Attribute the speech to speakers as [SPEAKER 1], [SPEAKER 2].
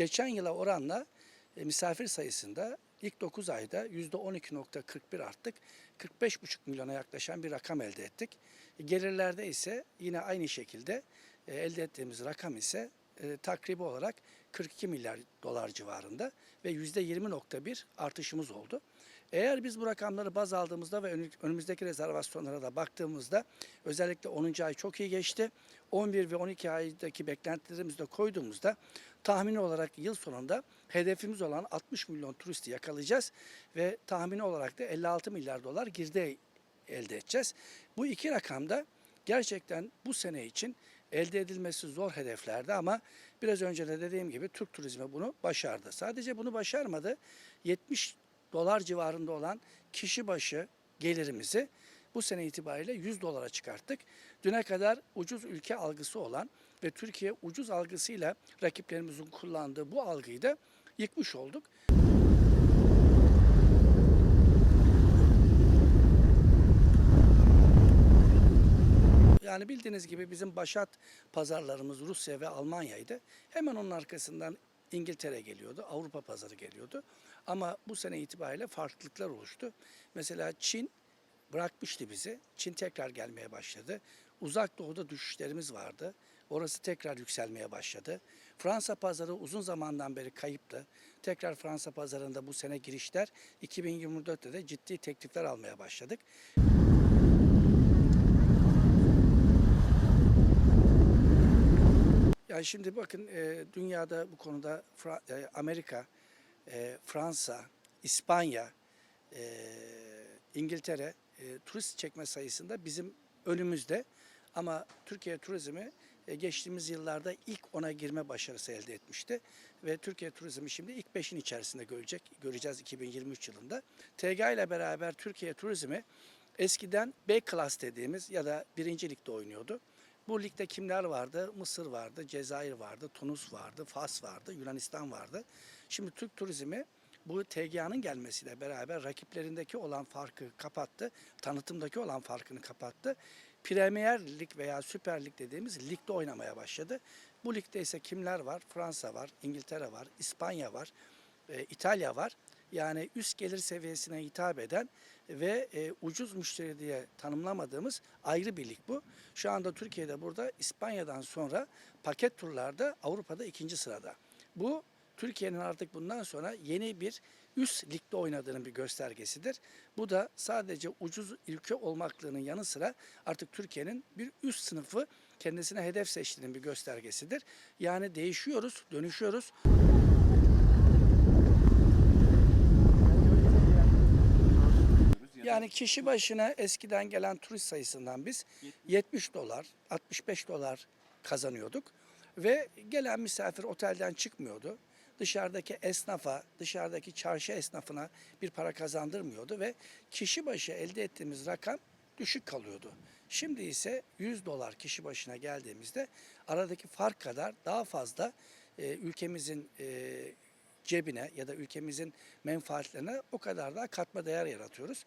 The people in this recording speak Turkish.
[SPEAKER 1] Geçen yıla oranla e, misafir sayısında ilk 9 ayda %12.41 arttık. 45,5 milyona yaklaşan bir rakam elde ettik. E, Gelirlerde ise yine aynı şekilde e, elde ettiğimiz rakam ise takribi olarak 42 milyar dolar civarında ve %20.1 artışımız oldu. Eğer biz bu rakamları baz aldığımızda ve önü- önümüzdeki rezervasyonlara da baktığımızda özellikle 10. ay çok iyi geçti. 11 ve 12 aydaki beklentilerimizi de koyduğumuzda tahmini olarak yıl sonunda hedefimiz olan 60 milyon turisti yakalayacağız ve tahmini olarak da 56 milyar dolar girdi elde edeceğiz. Bu iki rakamda gerçekten bu sene için elde edilmesi zor hedeflerdi ama biraz önce de dediğim gibi Türk turizmi bunu başardı. Sadece bunu başarmadı. 70 dolar civarında olan kişi başı gelirimizi bu sene itibariyle 100 dolara çıkarttık. Düne kadar ucuz ülke algısı olan ve Türkiye ucuz algısıyla rakiplerimizin kullandığı bu algıyı da yıkmış olduk. Yani bildiğiniz gibi bizim başat pazarlarımız Rusya ve Almanya'ydı. Hemen onun arkasından İngiltere geliyordu, Avrupa pazarı geliyordu. Ama bu sene itibariyle farklılıklar oluştu. Mesela Çin bırakmıştı bizi. Çin tekrar gelmeye başladı. Uzak doğuda düşüşlerimiz vardı. Orası tekrar yükselmeye başladı. Fransa pazarı uzun zamandan beri kayıptı. Tekrar Fransa pazarında bu sene girişler 2024'te de ciddi teklifler almaya başladık. Yani şimdi bakın e, dünyada bu konuda e, Amerika, e, Fransa, İspanya, İngiltere turist çekme sayısında bizim önümüzde. Ama Türkiye turizmi geçtiğimiz yıllarda ilk ona girme başarısı elde etmişti. Ve Türkiye turizmi şimdi ilk beşin içerisinde görecek, göreceğiz 2023 yılında. TG ile beraber Türkiye turizmi eskiden B klas dediğimiz ya da birinci ligde oynuyordu. Bu ligde kimler vardı? Mısır vardı, Cezayir vardı, Tunus vardı, Fas vardı, Yunanistan vardı. Şimdi Türk turizmi bu TGA'nın gelmesiyle beraber rakiplerindeki olan farkı kapattı. Tanıtımdaki olan farkını kapattı. Premier Lig veya Süper Lig dediğimiz ligde oynamaya başladı. Bu ligde ise kimler var? Fransa var, İngiltere var, İspanya var, e, İtalya var. Yani üst gelir seviyesine hitap eden ve e, ucuz müşteri diye tanımlamadığımız ayrı bir lig bu. Şu anda Türkiye'de burada İspanya'dan sonra paket turlarda Avrupa'da ikinci sırada. Bu Türkiye'nin artık bundan sonra yeni bir üst ligde oynadığının bir göstergesidir. Bu da sadece ucuz ülke olmaklığının yanı sıra artık Türkiye'nin bir üst sınıfı kendisine hedef seçtiğinin bir göstergesidir. Yani değişiyoruz, dönüşüyoruz. Yani kişi başına eskiden gelen turist sayısından biz 70 dolar, 65 dolar kazanıyorduk. Ve gelen misafir otelden çıkmıyordu. Dışarıdaki esnafa, dışarıdaki çarşı esnafına bir para kazandırmıyordu ve kişi başı elde ettiğimiz rakam düşük kalıyordu. Şimdi ise 100 dolar kişi başına geldiğimizde aradaki fark kadar daha fazla e, ülkemizin e, cebine ya da ülkemizin menfaatlerine o kadar daha katma değer yaratıyoruz.